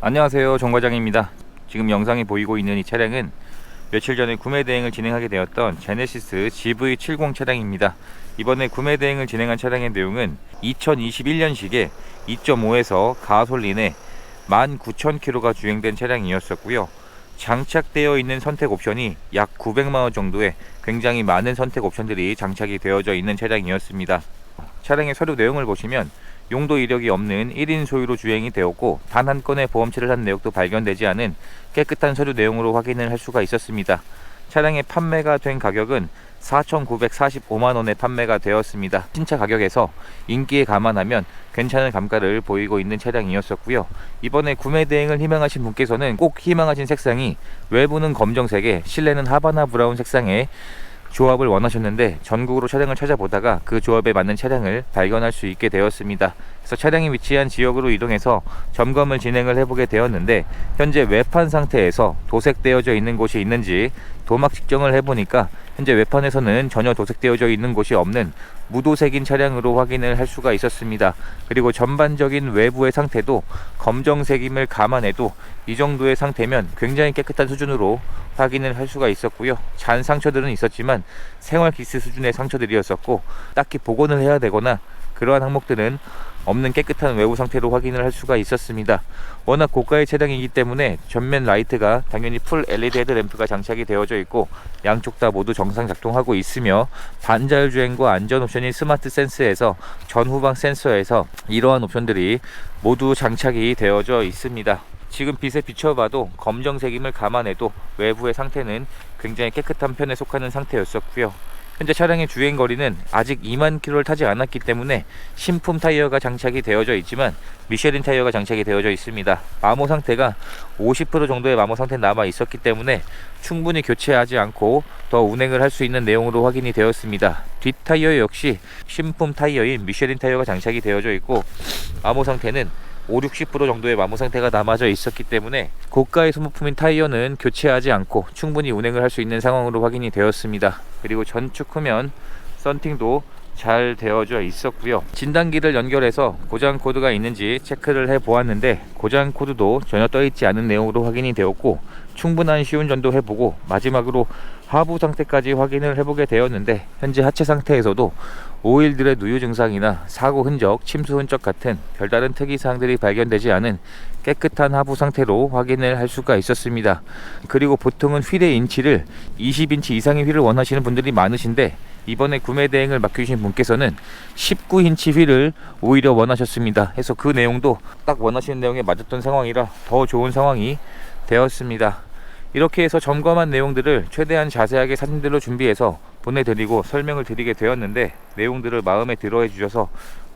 안녕하세요. 정과장입니다. 지금 영상이 보이고 있는 이 차량은 며칠 전에 구매 대행을 진행하게 되었던 제네시스 GV70 차량입니다. 이번에 구매 대행을 진행한 차량의 내용은 2021년식에 2.5에서 가솔린에 19,000km가 주행된 차량이었었고요. 장착되어 있는 선택 옵션이 약 900만원 정도의 굉장히 많은 선택 옵션들이 장착이 되어져 있는 차량이었습니다. 차량의 서류 내용을 보시면 용도 이력이 없는 1인 소유로 주행이 되었고 단 한 건의 보험치를 한 내역도 발견되지 않은 깨끗한 서류 내용으로 확인을 할 수가 있었습니다. 차량의 판매가 된 가격은 4,945만 원에 판매가 되었습니다. 신차 가격에서 인기에 감안하면 괜찮은 감가를 보이고 있는 차량이었었고요. 이번에 구매 대행을 희망하신 분께서는 꼭 희망하신 색상이 외부는 검정색에 실내는 하바나 브라운 색상의 조합을 원하셨는데 전국으로 차량을 찾아보다가 그 조합에 맞는 차량을 발견할 수 있게 되었습니다. 그래서 차량이 위치한 지역으로 이동해서 점검을 진행을 해보게 되었는데 현재 외판 상태에서 도색되어져 있는 곳이 있는지 도막 측정을 해보니까 현재 외판에서는 전혀 도색되어져 있는 곳이 없는 무도색인 차량으로 확인을 할 수가 있었습니다. 그리고 전반적인 외부의 상태도 검정색임을 감안해도 이 정도의 상태면 굉장히 깨끗한 수준으로 확인을 할 수가 있었고요. 잔 상처들은 있었지만 생활 기스 수준의 상처들이었었고 딱히 복원을 해야 되거나 그러한 항목들은 없는 깨끗한 외부 상태로 확인을 할 수가 있었습니다. 워낙 고가의 차량이기 때문에 전면 라이트가 당연히 풀 LED 헤드램프가 장착이 되어져 있고 양쪽 다 모두 정상 작동하고 있으며 반자율 주행과 안전 옵션인 스마트 센스에서 전후방 센서에서 이러한 옵션들이 모두 장착이 되어져 있습니다. 지금 빛에 비춰봐도 검정색임을 감안해도 외부의 상태는 굉장히 깨끗한 편에 속하는 상태였었고요. 현재 차량의 주행 거리는 아직 2만 킬로를 타지 않았기 때문에 신품 타이어가 장착이 되어져 있지만 미쉐린 타이어가 장착이 되어져 있습니다. 마모 상태가 50% 정도의 마모 상태 남아 있었기 때문에 충분히 교체하지 않고 더 운행을 할 수 있는 내용으로 확인이 되었습니다. 뒷 타이어 역시 신품 타이어인 미쉐린 타이어가 장착이 되어져 있고 마모 상태는 5, 60% 정도의 마모 상태가 남아져 있었기 때문에 고가의 소모품인 타이어는 교체하지 않고 충분히 운행을 할 수 있는 상황으로 확인이 되었습니다. 그리고 전축 후면 썬팅도 잘 되어져 있었고요. 진단기를 연결해서 고장 코드가 있는지 체크를 해 보았는데 고장 코드도 전혀 떠 있지 않은 내용으로 확인이 되었고 충분한 시운전도 해보고 마지막으로 하부 상태까지 확인을 해보게 되었는데 현재 하체 상태에서도 오일들의 누유 증상이나 사고 흔적, 침수 흔적 같은 별다른 특이 사항들이 발견되지 않은 깨끗한 하부 상태로 확인을 할 수가 있었습니다. 그리고 보통은 휠의 인치를 20인치 이상의 휠을 원하시는 분들이 많으신데 이번에 구매 대행을 맡기신 분께서는 19인치 휠을 오히려 원하셨습니다. 해서 그 내용도 딱 원하시는 내용에 맞았던 상황이라 더 좋은 상황이 되었습니다. 이렇게 해서 점검한 내용들을 최대한 자세하게 사진들로 준비해서 보내드리고 설명을 드리게 되었는데 내용들을 마음에 들어 해주셔서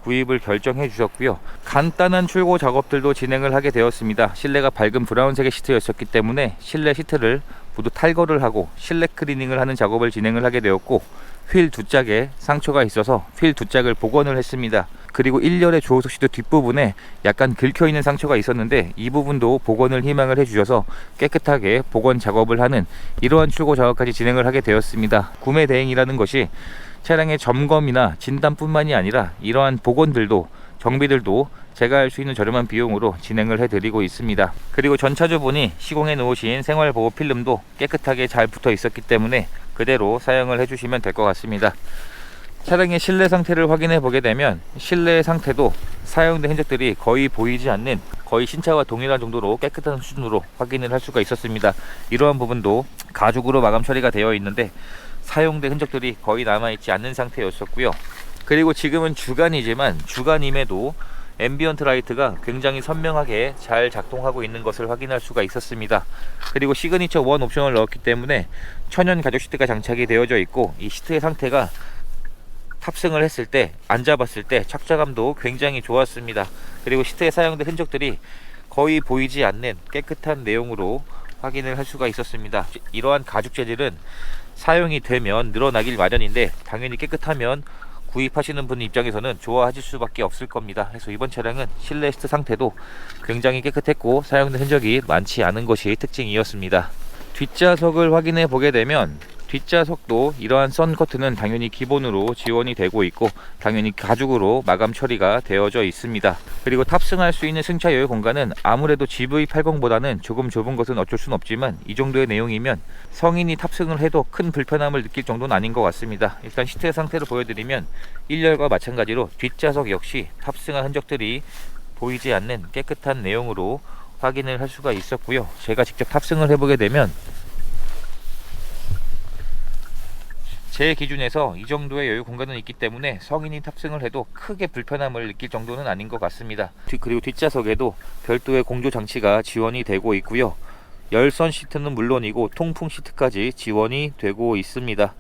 구입을 결정해 주셨고요. 간단한 출고 작업들도 진행을 하게 되었습니다. 실내가 밝은 브라운색의 시트였었기 때문에 실내 시트를 모두 탈거를 하고 실내 클리닝을 하는 작업을 진행을 하게 되었고 휠 두 짝에 상처가 있어서 휠 두 짝을 복원을 했습니다. 그리고 1열의 조수석 시트 뒷부분에 약간 긁혀 있는 상처가 있었는데 이 부분도 복원을 희망을 해주셔서 깨끗하게 복원 작업을 하는 이러한 출고 작업까지 진행을 하게 되었습니다. 구매 대행이라는 것이 차량의 점검이나 진단뿐만이 아니라 이러한 복원들도 정비들도 제가 할 수 있는 저렴한 비용으로 진행을 해드리고 있습니다. 그리고 전차주분이 시공해 놓으신 생활보호 필름도 깨끗하게 잘 붙어 있었기 때문에 그대로 사용을 해주시면 될 것 같습니다. 차량의 실내 상태를 확인해 보게 되면 실내 상태도 사용된 흔적들이 거의 보이지 않는 거의 신차와 동일한 정도로 깨끗한 수준으로 확인을 할 수가 있었습니다. 이러한 부분도 가죽으로 마감 처리가 되어 있는데 사용된 흔적들이 거의 남아있지 않는 상태였었고요. 그리고 지금은 주간이지만 주간임에도 앰비언트 라이트가 굉장히 선명하게 잘 작동하고 있는 것을 확인할 수가 있었습니다. 그리고 시그니처 원 옵션을 넣었기 때문에 천연 가죽 시트가 장착이 되어져 있고 이 시트의 상태가 탑승을 했을 때 앉아봤을 때 착자감도 굉장히 좋았습니다. 그리고 시트에 사용된 흔적들이 거의 보이지 않는 깨끗한 내용으로 확인을 할 수가 있었습니다. 이러한 가죽 재질은 사용이 되면 늘어나길 마련인데 당연히 깨끗하면 구입하시는 분 입장에서는 좋아하실 수밖에 없을 겁니다. 그래서 이번 차량은 실내 시트 상태도 굉장히 깨끗했고 사용된 흔적이 많지 않은 것이 특징이었습니다. 뒷좌석을 확인해 보게 되면 뒷좌석도 이러한 선 커튼은 당연히 기본으로 지원이 되고 있고 당연히 가죽으로 마감 처리가 되어져 있습니다. 그리고 탑승할 수 있는 승차 여유 공간은 아무래도 GV80보다는 조금 좁은 것은 어쩔 순 없지만 이 정도의 내용이면 성인이 탑승을 해도 큰 불편함을 느낄 정도는 아닌 것 같습니다. 일단 시트의 상태를 보여드리면 1열과 마찬가지로 뒷좌석 역시 탑승한 흔적들이 보이지 않는 깨끗한 내용으로 확인을 할 수가 있었고요. 제가 직접 탑승을 해보게 되면 제 기준에서 이 정도의 여유 공간은 있기 때문에 성인이 탑승을 해도 크게 불편함을 느낄 정도는 아닌 것 같습니다. 뒤- 그리고 뒷좌석에도 별도의 공조 장치가 지원이 되고 있고요. 열선 시트는 물론이고 통풍 시트까지 지원이 되고 있습니다.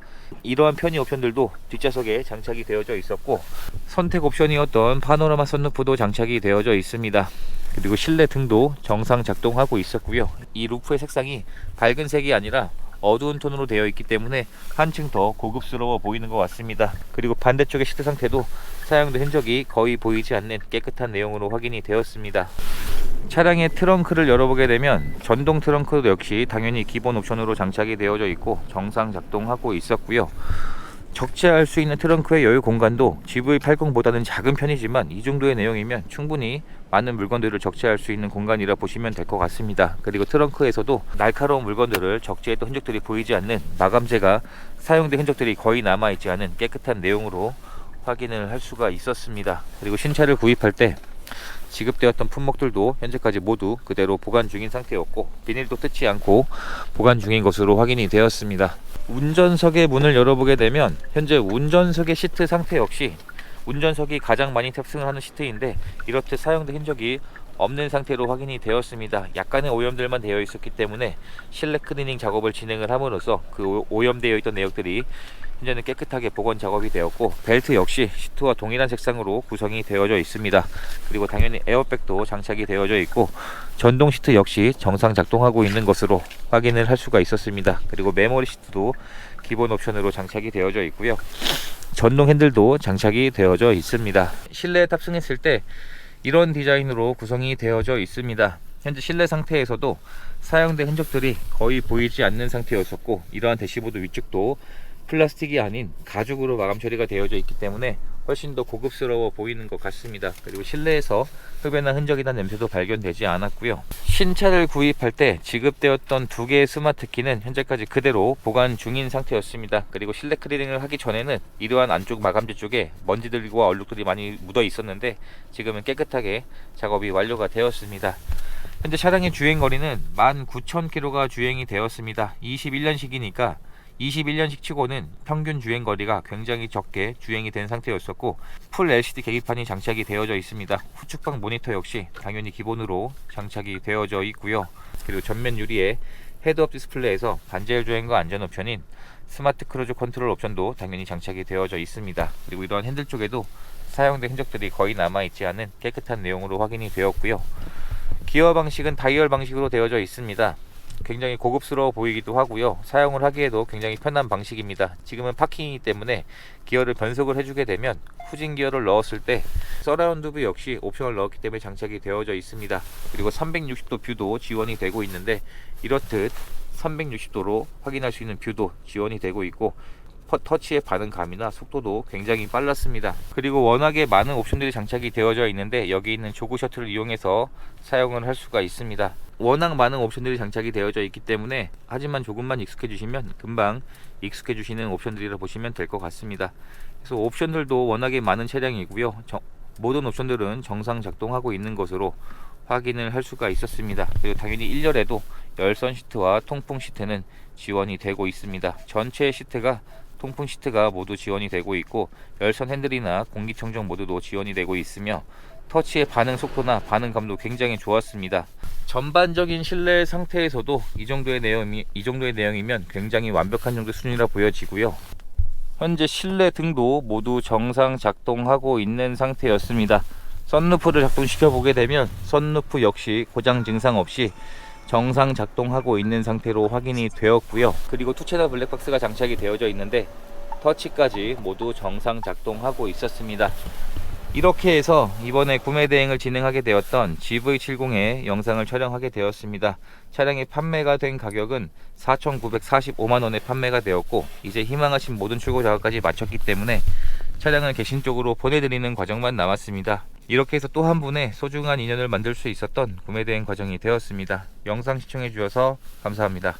이러한 편의 옵션들도 뒷좌석에 장착이 되어져 있었고 선택 옵션이었던 파노라마 선루프도 장착이 되어져 있습니다. 그리고 실내 등도 정상 작동하고 있었고요. 이 루프의 색상이 밝은 색이 아니라 어두운 톤으로 되어 있기 때문에 한층 더 고급스러워 보이는 것 같습니다. 그리고 반대쪽의 시트 상태도 사용된 흔적이 거의 보이지 않는 깨끗한 내용으로 확인이 되었습니다. 차량의 트렁크를 열어보게 되면 전동 트렁크도 역시 당연히 기본 옵션으로 장착이 되어져 있고 정상 작동하고 있었고요. 적재할 수 있는 트렁크의 여유 공간도 GV80보다는 작은 편이지만 이 정도의 내용이면 충분히 많은 물건들을 적재할 수 있는 공간이라 보시면 될 것 같습니다. 그리고 트렁크에서도 날카로운 물건들을 적재했던 흔적들이 보이지 않는 마감재가 사용된 흔적들이 거의 남아있지 않은 깨끗한 내용으로 확인을 할 수가 있었습니다. 그리고 신차를 구입할 때 지급되었던 품목들도 현재까지 모두 그대로 보관 중인 상태였고 비닐도 뜯지 않고 보관 중인 것으로 확인이 되었습니다. 운전석의 문을 열어보게 되면 현재 운전석의 시트 상태 역시 운전석이 가장 많이 탑승을 하는 시트인데 이렇듯 사용된 흔적이 없는 상태로 확인이 되었습니다. 약간의 오염들만 되어 있었기 때문에 실내 클리닝 작업을 진행을 함으로써 그 오- 오염되어 있던 내역들이 현재는 깨끗하게 복원 작업이 되었고 벨트 역시 시트와 동일한 색상으로 구성이 되어져 있습니다. 그리고 당연히 에어백도 장착이 되어져 있고 전동 시트 역시 정상 작동하고 있는 것으로 확인을 할 수가 있었습니다. 그리고 메모리 시트도 기본 옵션으로 장착이 되어져 있고요. 전동 핸들도 장착이 되어져 있습니다. 실내에 탑승했을 때 이런 디자인으로 구성이 되어져 있습니다. 현재 실내 상태에서도 사용된 흔적들이 거의 보이지 않는 상태였었고 이러한 대시보드 위쪽도 플라스틱이 아닌 가죽으로 마감 처리가 되어져 있기 때문에 훨씬 더 고급스러워 보이는 것 같습니다. 그리고 실내에서 흡연한 흔적이나 냄새도 발견되지 않았고요. 신차를 구입할 때 지급되었던 두 개의 스마트 키는 현재까지 그대로 보관 중인 상태였습니다. 그리고 실내 클리닝을 하기 전에는 이러한 안쪽 마감재 쪽에 먼지들과 얼룩들이 많이 묻어 있었는데 지금은 깨끗하게 작업이 완료가 되었습니다. 현재 차량의 주행 거리는 19,000km가 주행이 되었습니다. 21년식이니까 21년식 치고는 평균 주행 거리가 굉장히 적게 주행이 된 상태였었고 풀 LCD 계기판이 장착이 되어져 있습니다. 후측방 모니터 역시 당연히 기본으로 장착이 되어져 있고요. 그리고 전면 유리에 헤드업 디스플레이에서 반자율 주행과 안전 옵션인 스마트 크루즈 컨트롤 옵션도 당연히 장착이 되어져 있습니다. 그리고 이러한 핸들 쪽에도 사용된 흔적들이 거의 남아있지 않은 깨끗한 내용으로 확인이 되었고요. 기어 방식은 다이얼 방식으로 되어져 있습니다. 굉장히 고급스러워 보이기도 하고요. 사용을 하기에도 굉장히 편한 방식입니다. 지금은 파킹이기 때문에 기어를 변속을 해주게 되면 후진 기어를 넣었을 때 서라운드 뷰 역시 옵션을 넣었기 때문에 장착이 되어져 있습니다. 그리고 360도 뷰도 지원이 되고 있는데 이렇듯 360도로 확인할 수 있는 뷰도 지원이 되고 있고 퍼- 터치의 반응감이나 속도도 굉장히 빨랐습니다. 그리고 워낙에 많은 옵션들이 장착이 되어져 있는데 여기 있는 조그 셔틀을 이용해서 사용을 할 수가 있습니다. 워낙 많은 옵션들이 장착이 되어져 있기 때문에 하지만 조금만 익숙해지시면 금방 익숙해지시는 옵션들이라 보시면 될 것 같습니다. 그래서 옵션들도 워낙에 많은 차량이고요. 정- 모든 옵션들은 정상 작동하고 있는 것으로 확인을 할 수가 있었습니다. 그리고 당연히 1열에도 열선 시트와 통풍 시트는 지원이 되고 있습니다. 전체 시트가 통풍 시트가 모두 지원이 되고 있고 열선 핸들이나 공기청정 모드도 지원이 되고 있으며 터치의 반응 속도나 반응감도 굉장히 좋았습니다. 전반적인 실내 상태에서도 이 정도의 내용이 이 정도의 내용이면 굉장히 완벽한 정도 수준이라 보여지고요. 현재 실내 등도 모두 정상 작동하고 있는 상태였습니다. 썬루프를 작동시켜 보게 되면 썬루프 역시 고장 증상 없이 정상 작동하고 있는 상태로 확인이 되었고요. 그리고 투체다 블랙박스가 장착이 되어져 있는데 터치까지 모두 정상 작동하고 있었습니다. 이렇게 해서 이번에 구매 대행을 진행하게 되었던 GV70의 영상을 촬영하게 되었습니다. 차량이 판매가 된 가격은 4,945만 원에 판매가 되었고 이제 희망하신 모든 출고 작업까지 마쳤기 때문에 차량을 개신 쪽으로 보내드리는 과정만 남았습니다. 이렇게 해서 또 한 분의 소중한 인연을 만들 수 있었던 구매 대행 과정이 되었습니다. 영상 시청해 주셔서 감사합니다.